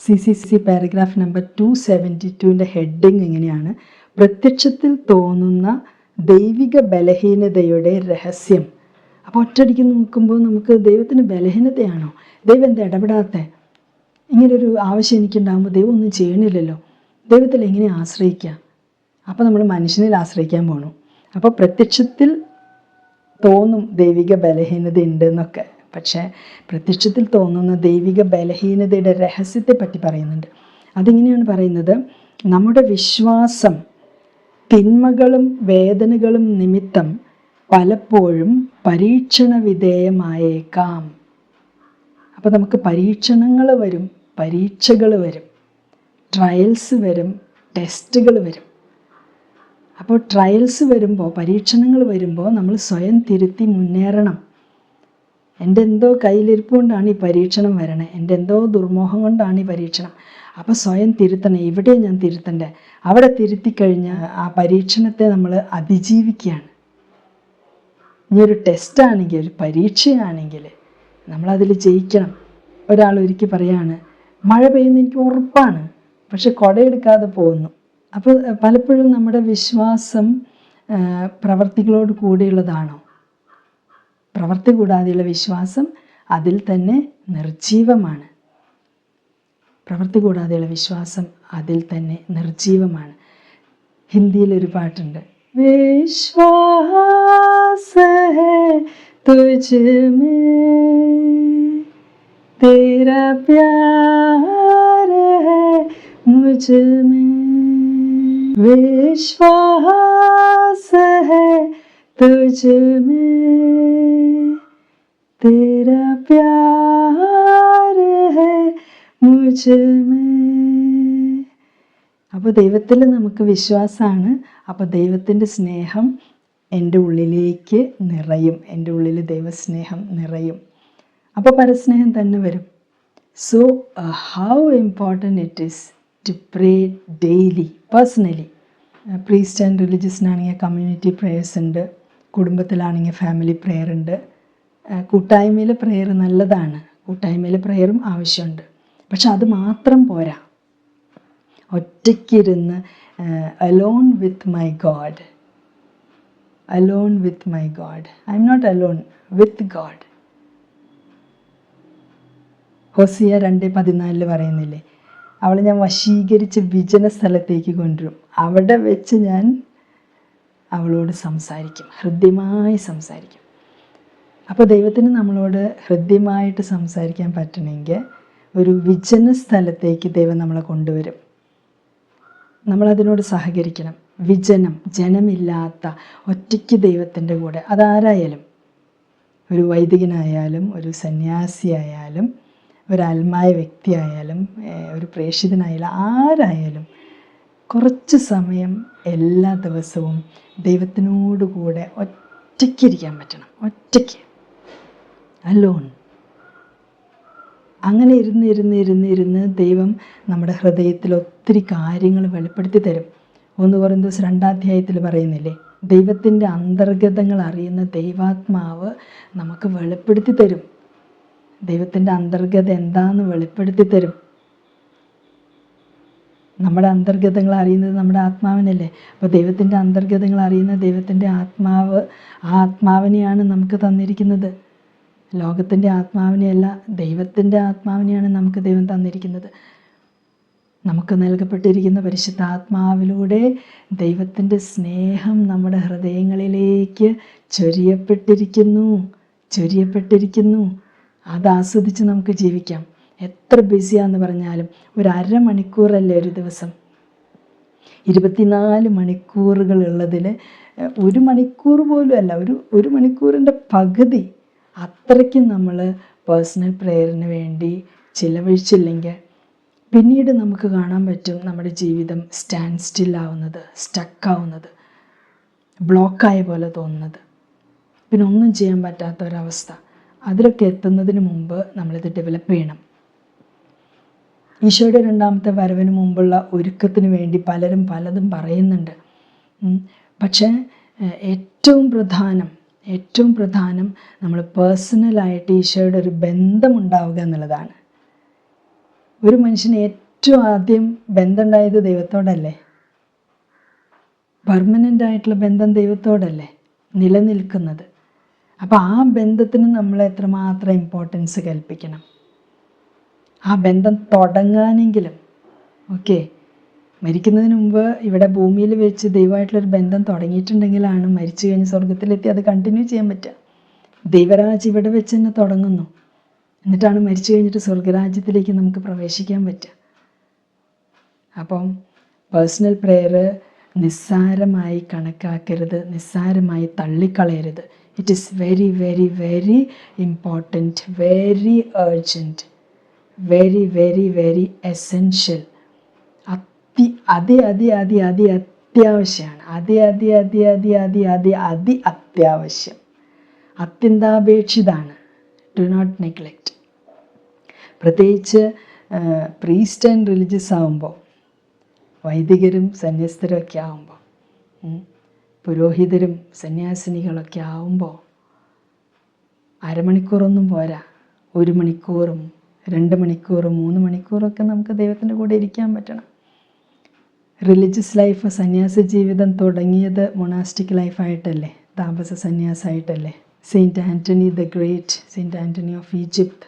C C C paragraph number two seventy ടുവിന്റെ heading എങ്ങനെയാണ് പ്രത്യക്ഷത്തിൽ തോന്നുന്ന ദൈവിക ബലഹീനതയുടെ രഹസ്യം. അപ്പോൾ ഒറ്റയടിക്ക് നോക്കുമ്പോൾ നമുക്ക് ദൈവത്തിന് ബലഹീനതയാണോ? ദൈവം എന്താ ഇടപെടാത്ത? ഇങ്ങനൊരു ആവശ്യം എനിക്കുണ്ടാകുമ്പോൾ ദൈവം ഒന്നും ചെയ്യണില്ലല്ലോ. ദൈവത്തിൽ എങ്ങനെ ആശ്രയിക്കുക? അപ്പോൾ നമ്മൾ മനുഷ്യനിൽ ആശ്രയിക്കാൻ പോകണം അപ്പോൾ പ്രത്യക്ഷത്തിൽ തോന്നും ദൈവിക ബലഹീനത ഉണ്ട് എന്നൊക്കെ. പക്ഷേ പ്രത്യക്ഷത്തിൽ തോന്നുന്ന ദൈവിക ബലഹീനതയുടെ രഹസ്യത്തെ പറ്റി പറയുന്നുണ്ട്. അതിങ്ങനെയാണ് പറയുന്നത് നമ്മുടെ വിശ്വാസം തിന്മകളും വേദനകളും നിമിത്തം പലപ്പോഴും പരീക്ഷണ വിധേയമായേക്കാം അപ്പോൾ നമുക്ക് പരീക്ഷണങ്ങൾ വരും പരീക്ഷകൾ വരും ട്രയൽസ് വരും ടെസ്റ്റുകൾ വരും. അപ്പോൾ ട്രയൽസ് വരുമ്പോൾ പരീക്ഷണങ്ങൾ വരുമ്പോൾ നമ്മൾ സ്വയം തിരുത്തി മുന്നേറണം. എന്റെ എന്തോ കയ്യിലിരിപ്പ് കൊണ്ടാണ് ഈ പരീക്ഷണം വരണേ. എന്റെ എന്തോ ദുർമോഹം കൊണ്ടാണ് ഈ പരീക്ഷണം. അപ്പോൾ സ്വയം തിരുത്തണം. ഇവിടെ ഞാൻ തിരുത്തണ്ടേ. അവിടെ തിരുത്തി കഴിഞ്ഞാൽ ആ പരീക്ഷണത്തെ നമ്മൾ അതിജീവിക്കുകയാണ്. ഇനി ഒരു ടെസ്റ്റാണെങ്കിൽ ഒരു പരീക്ഷയാണെങ്കിൽ നമ്മളതിൽ ജയിക്കണം. ഒരാൾ ഒരുക്കി പറയാണ് മഴ പെയ്യുന്ന എനിക്ക് ഉറപ്പാണ്. പക്ഷെ കൊടയെടുക്കാതെ പോകുന്നു. അപ്പോൾ പലപ്പോഴും നമ്മുടെ വിശ്വാസം പ്രവർത്തികളോട് കൂടിയുള്ളതാണോ? പ്രവർത്തി കൂടാതെയുള്ള വിശ്വാസം അതിൽ തന്നെ നിർജീവമാണ് പ്രവർത്തി കൂടാതെയുള്ള വിശ്വാസം അതിൽ തന്നെ നിർജീവമാണ് ഹിന്ദിയിൽ ഒരു പാട്ടുണ്ട്. വിശ്വാസ തുജ്മേ തേരാ പ്യാര है मुझ में विश्वास है तुझ में तेरा प्यार है मुझ में അപ്പോൾ ദൈവത്തിൽ നമുക്ക് വിശ്വാസമാണ് അപ്പോൾ ദൈവത്തിൻ്റെ സ്നേഹം എൻ്റെ ഉള്ളിലേക്ക് നിറയും എൻ്റെ ഉള്ളിൽ ദൈവസ്നേഹം നിറയും അപ്പോൾ പരസ്നേഹം തന്നെ വരും so how important it is to pray daily personally priest and റിലീജിയസിനാണെങ്കിൽ community prayers ഉണ്ട് കുടുംബത്തിലാണെങ്കിൽ ഫാമിലി പ്രെയർ ഉണ്ട്. കൂട്ടായ്മയിൽ പ്രെയർ നല്ലതാണ്. കൂട്ടായ്മയിൽ പ്രെയറും ആവശ്യമുണ്ട്. പക്ഷെ അത് മാത്രം പോരാ. ഒറ്റയ്ക്കിരുന്ന് alone with my God alone with my God I'm not alone with God Hosea രണ്ട് പതിനാലിൽ പറയുന്നില്ലേ? അവളെ ഞാൻ വശീകരിച്ച് വിജന സ്ഥലത്തേക്ക് കൊണ്ടുവരും. അവിടെ വെച്ച് ഞാൻ അവളോട് സംസാരിക്കും ഹൃദ്യമായി സംസാരിക്കും. അപ്പോൾ ദൈവത്തിന് നമ്മളോട് ഹൃദ്യമായിട്ട് സംസാരിക്കാൻ പറ്റണമെങ്കിൽ ഒരു വിജന സ്ഥലത്തേക്ക് ദൈവം നമ്മളെ കൊണ്ടുവരും. നമ്മളതിനോട് സഹകരിക്കണം. വിജനം ജനമില്ലാത്ത ഒറ്റയ്ക്ക് ദൈവത്തിന്റെ കൂടെ. അതാരായാലും ഒരു വൈദികനായാലും ഒരു സന്യാസിയായാലും ഒരു അൽമായ വ്യക്തിയായാലും ഒരു പ്രേക്ഷിതനായാലും ആരായാലും കുറച്ച് സമയം എല്ലാ ദിവസവും ദൈവത്തിനോടുകൂടെ ഒറ്റയ്ക്കിരിക്കാൻ പറ്റണം. ഒറ്റയ്ക്ക്. അലോൺ അങ്ങനെ ഇരുന്ന് ഇരുന്ന് ഇരുന്ന് ഇരുന്ന് ദൈവം നമ്മുടെ ഹൃദയത്തിൽ ഒത്തിരി കാര്യങ്ങൾ വെളിപ്പെടുത്തി തരും. ഒന്ന് കുറേ ദിവസം രണ്ടാധ്യായത്തിൽ പറയുന്നില്ലേ ദൈവത്തിന്റെ അന്തർഗതങ്ങൾ അറിയുന്ന ദൈവാത്മാവ് നമുക്ക് വെളിപ്പെടുത്തി തരും. ദൈവത്തിന്റെ അന്തർഗത എന്താണെന്ന് വെളിപ്പെടുത്തി തരും. നമ്മുടെ അന്തർഗതങ്ങൾ അറിയുന്നത് നമ്മുടെ ആത്മാവിനല്ലേ? അപ്പോൾ ദൈവത്തിന്റെ അന്തർഗതങ്ങൾ അറിയുന്ന ദൈവത്തിന്റെ ആത്മാവ് ആ ആത്മാവിനെയാണ് നമുക്ക് തന്നിരിക്കുന്നത്. ലോകത്തിന്റെ ആത്മാവിനെയല്ല ദൈവത്തിന്റെ ആത്മാവിനെയാണ് നമുക്ക് ദൈവം തന്നിരിക്കുന്നത്. നമുക്ക് നൽകപ്പെട്ടിരിക്കുന്ന പരിശുദ്ധ ആത്മാവിലൂടെ ദൈവത്തിന്റെ സ്നേഹം നമ്മുടെ ഹൃദയങ്ങളിലേക്ക് ചൊരിയപ്പെട്ടിരിക്കുന്നു ചൊരിയപ്പെട്ടിരിക്കുന്നു. അത് ആസ്വദിച്ച് നമുക്ക് ജീവിക്കാം. എത്ര ബിസിയാന്ന് പറഞ്ഞാലും ഒരു അരമണിക്കൂറല്ലേ ഒരു ദിവസം? ഇരുപത്തിനാല് മണിക്കൂറുകൾ ഉള്ളതിൽ ഒരു മണിക്കൂർ പോലും അല്ല ഒരു ഒരു മണിക്കൂറിന്റെ പകുതി അത്രയ്ക്ക് നമ്മൾ പേഴ്സണൽ പ്രെയറിന് വേണ്ടി ചിലവഴിച്ചില്ലെങ്കിൽ പിന്നീട് നമുക്ക് കാണാൻ പറ്റും നമ്മുടെ ജീവിതം സ്റ്റാൻഡ് സ്റ്റില്ലാവുന്നത് സ്റ്റക്കാവുന്നത് ബ്ലോക്കായ പോലെ തോന്നുന്നത്. പിന്നെ ഒന്നും ചെയ്യാൻ പറ്റാത്ത ഒരവസ്ഥ. അതിലൊക്കെ എത്തുന്നതിന് മുമ്പ് നമ്മളിത് ഡെവലപ്പ് ചെയ്യണം. ഈശോയുടെ രണ്ടാമത്തെ വരവിന് മുമ്പുള്ള ഒരുക്കത്തിന് വേണ്ടി പലരും പലതും പറയുന്നുണ്ട്. പക്ഷേ ഏറ്റവും പ്രധാനം ഏറ്റവും പ്രധാനം നമ്മൾ പേഴ്സണലായിട്ട് ഈശോയുടെ ഒരു ബന്ധമുണ്ടാവുക എന്നുള്ളതാണ്. ഒരു മനുഷ്യന് ഏറ്റവും ആദ്യം ബന്ധമുണ്ടായത് ദൈവത്തോടല്ലേ? പെർമനന്റ് ആയിട്ടുള്ള ബന്ധം ദൈവത്തോടല്ലേ? നിലനിൽക്കുന്നത്. അപ്പോൾ ആ ബന്ധത്തിന് നമ്മൾ എത്രമാത്രം ഇമ്പോർട്ടൻസ് കൽപ്പിക്കണം? ആ ബന്ധം തുടങ്ങാനെങ്കിലും ഓക്കെ മരിക്കുന്നതിന് മുമ്പ് ഇവിടെ ഭൂമിയിൽ വെച്ച് ദൈവമായിട്ടുള്ളൊരു ബന്ധം തുടങ്ങിയിട്ടുണ്ടെങ്കിലാണ് മരിച്ചു കഴിഞ്ഞ് സ്വർഗത്തിലെത്തി അത് കണ്ടിന്യൂ ചെയ്യാൻ പറ്റുക. ദൈവരാജ് ഇവിടെ വെച്ച് തന്നെ തുടങ്ങുന്നു. എന്നിട്ടാണ് മരിച്ചു കഴിഞ്ഞിട്ട് സ്വർഗരാജ്യത്തിലേക്ക് നമുക്ക് പ്രവേശിക്കാൻ പറ്റുക. അപ്പം പേഴ്സണൽ പ്രെയർ നിസ്സാരമായി കണക്കാക്കരുത് നിസ്സാരമായി തള്ളിക്കളയരുത്. It is very very very important very urgent very very very essential അതി അതി അതി അതി അതി അത്യാവശ്യമാണ് അതി അതി അതി അതി അതി അതി അതി അത്യാവശ്യം. അത്യന്താപേക്ഷിതാണ്. ഡു നോട്ട് നെഗ്ലക്റ്റ് പ്രത്യേകിച്ച് പ്രീസ്റ്റ് ആൻഡ് റിലീജിയസ് ആകുമ്പോൾ വൈദികരും സന്യസ്തരും ഒക്കെ ആകുമ്പോൾ പുരോഹിതരും സന്യാസിനികളൊക്കെ ആകുമ്പോൾ അരമണിക്കൂറൊന്നും പോരാ. ഒരു മണിക്കൂറും രണ്ട് മണിക്കൂർ മൂന്ന് മണിക്കൂറൊക്കെ നമുക്ക് ദൈവത്തിന്റെ കൂടെ ഇരിക്കാൻ പറ്റണം. റിലീജിയസ് ലൈഫ് സന്യാസ ജീവിതം തുടങ്ങിയത് മൊണാസ്റ്റിക് ലൈഫായിട്ടല്ലേ താപസ സന്യാസമായിട്ടല്ലേ saint Antony the great saint Antony of Egypt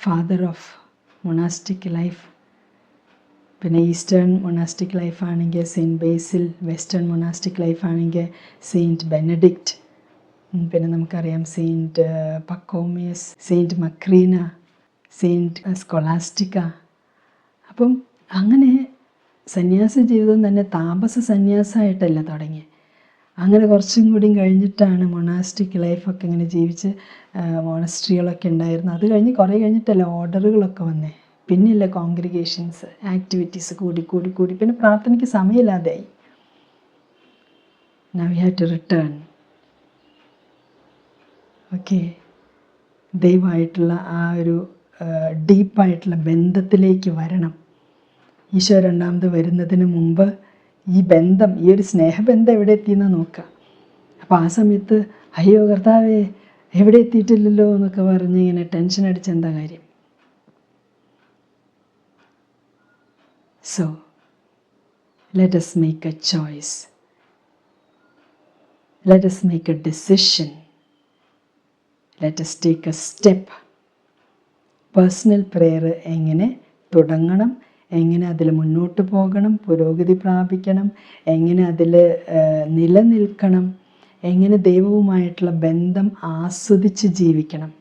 father of monastic life പിന്നെ ഈസ്റ്റേൺ മൊണാസ്റ്റിക് ലൈഫാണെങ്കിൽ സെയിന്റ് ബേസിൽ വെസ്റ്റേൺ മൊണാസ്റ്റിക് ലൈഫാണെങ്കിൽ സെയിന്റ് ബെനഡിക്റ്റ് പിന്നെ നമുക്കറിയാം saint Pachomius saint Macrina saint Scholastica. അപ്പം അങ്ങനെ സന്യാസ ജീവിതം തന്നെ താപസ സന്യാസമായിട്ടല്ല തുടങ്ങി അങ്ങനെ കുറച്ചും കൂടിയും കഴിഞ്ഞിട്ടാണ് മൊണാസ്റ്റിക് ലൈഫൊക്കെ ഇങ്ങനെ ജീവിച്ച് മോണസ്ട്രികളൊക്കെ ഉണ്ടായിരുന്നു അത് കഴിഞ്ഞ് കുറേ കഴിഞ്ഞിട്ടല്ലേ ഓർഡറുകളൊക്കെ വന്നേ. പിന്നെയല്ല കോൺഗ്രിഗേഷൻസ് ആക്ടിവിറ്റീസ് കൂടി കൂടി കൂടി. പിന്നെ പ്രാർത്ഥനയ്ക്ക് സമയമില്ലാതെയായി now you have to return okay ദൈവമായിട്ടുള്ള ആ ഒരു ഡീപ്പായിട്ടുള്ള ബന്ധത്തിലേക്ക് വരണം. ഈശോ രണ്ടാമത് വരുന്നതിന് മുമ്പ് ഈ ബന്ധം ഈ ഒരു സ്നേഹബന്ധം എവിടെ എത്തിയെന്ന് നോക്കുക. അപ്പോൾ ആ സമയത്ത് അയ്യോ കർത്താവേ എവിടെ എത്തിയിട്ടില്ലല്ലോ? എന്നൊക്കെ പറഞ്ഞ് ഇങ്ങനെ ടെൻഷൻ അടിച്ച എന്താ കാര്യം? So let's make a choice let's make a decision let's take a step personal prayer എങ്ങനെ തുടങ്ങണം? എങ്ങനെ അതിൽ മുന്നോട്ട് പോകണം? പുരോഗതി പ്രാപിക്കണം? എങ്ങനെ അതിൽ നിലനിൽക്കണം? എങ്ങനെ ദൈവവുമായിട്ടുള്ള ബന്ധം ആസ്വദിച്ച് ജീവിക്കണം?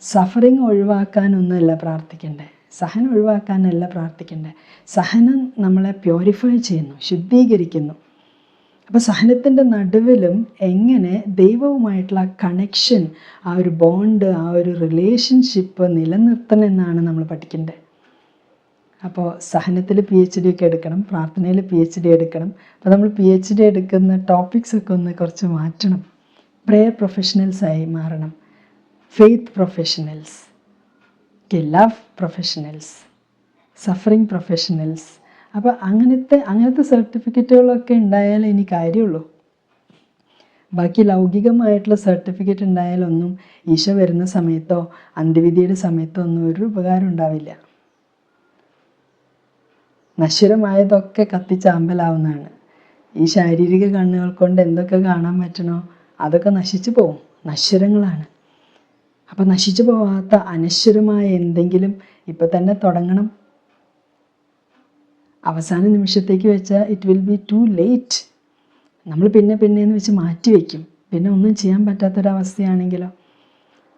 സഫറിങ് ഒഴിവാക്കാനൊന്നുമല്ല പ്രാർത്ഥിക്കണ്ടേ? സഹനം ഒഴിവാക്കാനല്ല പ്രാർത്ഥിക്കണ്ടേ? സഹനം നമ്മളെ പ്യൂരിഫൈ ചെയ്യുന്നു ശുദ്ധീകരിക്കുന്നു. അപ്പോൾ സഹനത്തിന്റെ നടുവിലും എങ്ങനെ ദൈവവുമായിട്ടുള്ള കണക്ഷൻ ആ ഒരു ബോണ്ട് ആ ഒരു റിലേഷൻഷിപ്പ് നിലനിർത്തണം എന്നാണ് നമ്മൾ പഠിക്കേണ്ടത്. അപ്പോൾ സഹനത്തിൽ പി എച്ച് ഡി ഒക്കെ എടുക്കണം പ്രാർത്ഥനയിൽ പി എച്ച് ഡി എടുക്കണം. അപ്പോൾ നമ്മൾ പി എച്ച് ഡി എടുക്കുന്ന ടോപ്പിക്സ് ഒക്കെ ഒന്ന് കുറച്ച് മാറ്റണം. പ്രെയർ പ്രൊഫഷണൽസായി മാറണം. Faith professionals love professionals suffering professionals അപ്പോൾ അങ്ങനത്തെ അങ്ങനത്തെ സർട്ടിഫിക്കറ്റുകളൊക്കെ ഉണ്ടായാലേ ഇനി കാര്യമുള്ളൂ. ബാക്കി ലൗകികമായിട്ടുള്ള സർട്ടിഫിക്കറ്റ് ഉണ്ടായാലൊന്നും ഈശോ വരുന്ന സമയത്തോ അന്ത്യവിധിയുടെ സമയത്തോ ഒന്നും ഒരു ഉപകാരം ഉണ്ടാവില്ല. നശ്വരമായതൊക്കെ കത്തിച്ചാമ്പലാവുന്നതാണ്. ഈ ശാരീരിക കണ്ണുകൾ കൊണ്ട് എന്തൊക്കെ കാണാൻ പറ്റണോ അതൊക്കെ നശിച്ചു പോവും. നശ്വരങ്ങളാണ്. അപ്പം നശിച്ചു പോവാത്ത അനശ്വരമായ എന്തെങ്കിലും ഇപ്പം തന്നെ തുടങ്ങണം. അവസാന നിമിഷത്തേക്ക് വെച്ചാൽ it will be too late നമ്മൾ പിന്നെ പിന്നെ എന്ന് വെച്ച് മാറ്റി വയ്ക്കും പിന്നെ ഒന്നും ചെയ്യാൻ പറ്റാത്തൊരവസ്ഥയാണെങ്കിലോ.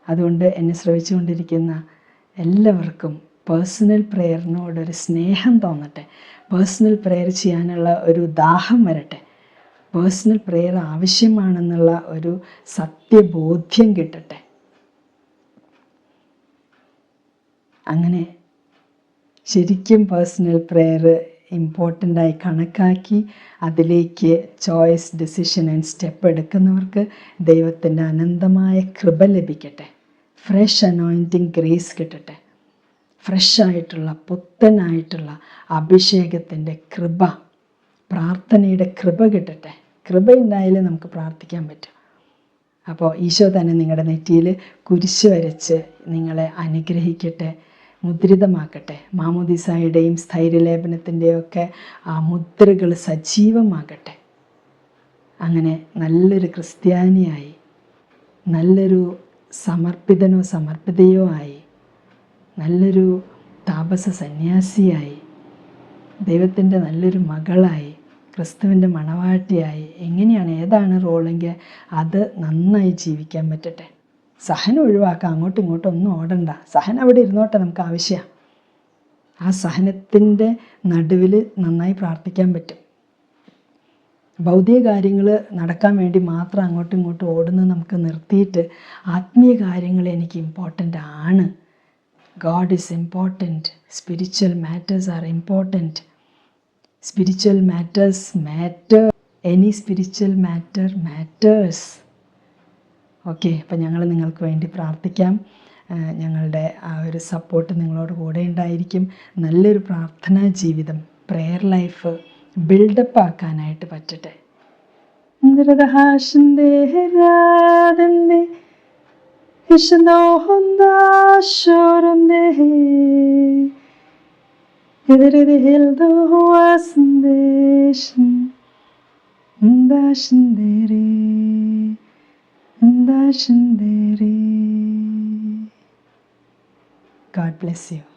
അതുകൊണ്ട് എന്നെ ശ്രവിച്ചുകൊണ്ടിരിക്കുന്ന എല്ലാവർക്കും പേഴ്സണൽ പ്രെയറിനോടൊരു സ്നേഹം തോന്നട്ടെ. പേഴ്സണൽ പ്രെയർ ചെയ്യാനുള്ള ഒരു ദാഹം വരട്ടെ. പേഴ്സണൽ പ്രെയർ ആവശ്യമാണെന്നുള്ള ഒരു സത്യബോധ്യം കിട്ടട്ടെ. അങ്ങനെ ശരിക്കും പേഴ്സണൽ പ്രെയർ ഇമ്പോർട്ടന്റായി കണക്കാക്കി അതിലേക്ക് ചോയ്സ് ഡിസിഷൻ ആൻഡ് സ്റ്റെപ്പ് എടുക്കുന്നവർക്ക് ദൈവത്തിന്റെ അനന്തമായ കൃപ ലഭിക്കട്ടെ. ഫ്രഷ് അനോയിന്റിങ് ഗ്രേസ് കിട്ടട്ടെ. ഫ്രഷ് ആയിട്ടുള്ള പുത്തനായിട്ടുള്ള അഭിഷേകത്തിന്റെ കൃപ പ്രാർത്ഥനയുടെ കൃപ കിട്ടട്ടെ. കൃപ ഉണ്ടായാലേ നമുക്ക് പ്രാർത്ഥിക്കാൻ പറ്റും. അപ്പോൾ ഈശോ തന്നെ നിങ്ങളുടെ നെറ്റിയിൽ കുരിശ് വരച്ച് നിങ്ങളെ അനുഗ്രഹിക്കട്ടെ. മുദ്രിതമാക്കട്ടെ മാമോദിസായുടെയും സ്ഥൈര്യലേപനത്തിന്റെയും ഒക്കെ ആ മുദ്രകൾ സജീവമാകട്ടെ. അങ്ങനെ നല്ലൊരു ക്രിസ്ത്യാനിയായി നല്ലൊരു സമർപ്പിതനോ സമർപ്പിതയോ ആയി നല്ലൊരു താപസ സന്യാസിയായി ദൈവത്തിന്റെ നല്ലൊരു മകളായി ക്രിസ്തുവിന്റെ മണവാട്ടിയായി എങ്ങനെയാണ് ഏതാണ് റോളെങ്കിൽ അത് നന്നായി ജീവിക്കാൻ പറ്റട്ടെ. സഹനം ഒഴിവാക്കാം അങ്ങോട്ടും ഇങ്ങോട്ടും ഒന്നും ഓടണ്ട. സഹന അവിടെ ഇരുന്നോട്ടെ നമുക്ക് ആവശ്യമാണ് ആ സഹനത്തിന്റെ നടുവിൽ നന്നായി പ്രാർത്ഥിക്കാൻ പറ്റും. ഭൗതിക കാര്യങ്ങൾ നടക്കാൻ വേണ്ടി മാത്രം അങ്ങോട്ടും ഇങ്ങോട്ടും ഓടുന്നത് നമുക്ക് നിർത്തിയിട്ട് ആത്മീയ കാര്യങ്ങൾ എനിക്ക് ഇമ്പോർട്ടന്റ് ആണ്. God is important spiritual matters are important spiritual matters matter any spiritual matter matters okay അപ്പം ഞങ്ങൾ നിങ്ങൾക്ക് വേണ്ടി പ്രാർത്ഥിക്കാം. ഞങ്ങളുടെ ആ ഒരു സപ്പോർട്ട് നിങ്ങളോട് കൂടെ ഉണ്ടായിരിക്കും. നല്ലൊരു പ്രാർത്ഥനാ ജീവിതം പ്രെയർ ലൈഫ് ബിൽഡപ്പ് ആക്കാനായിട്ട് പറ്റട്ടെ. സന്ദേശം God bless you.